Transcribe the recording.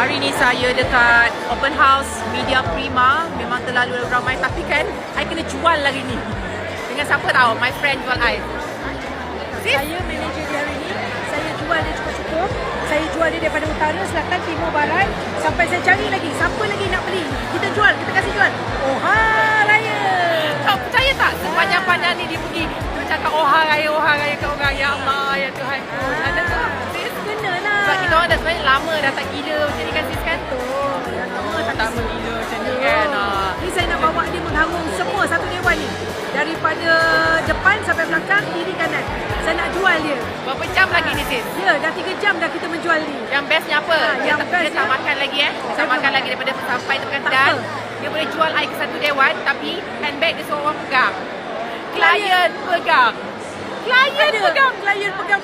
Hari ni saya dekat open house Media Prima Memang terlalu ramai Tapi kan I kena jual lagi ni Dengan siapa tahu My friend jual I Sis? Saya manager dia hari ni. Saya jual dia cukup-cukup. Saya jual dia daripada utara, selatan, timur, barat. Sampai saya cari lagi. Siapa lagi nak beli? Kita jual. Kita kasih jual. Oha Raya. Kau percaya tak Sepanjang-panjang ni dia pergi Dia cakap oh raya oh raya kat orang Ya Allah ya Tuhan ku Ada tak sis Kena lah. Sebab kita orang dah sebenarnya lama dah tak gila dia mengharung semua satu dewan ni. Daripada depan sampai belakang, kiri kanan. Saya nak jual dia. Berapa jam lagi ni sis Ya, dah 3 jam dah kita menjual ni. Yang bestnya apa? Ha, dia, yang tak, best dia tak dia- makan lagi eh. Dia tak makan lagi daripada sampai tekan dan dia boleh jual air ke satu dewan tapi handbag dia seorang pegang. Klien pegang. Klien Ada pegang. klien pegang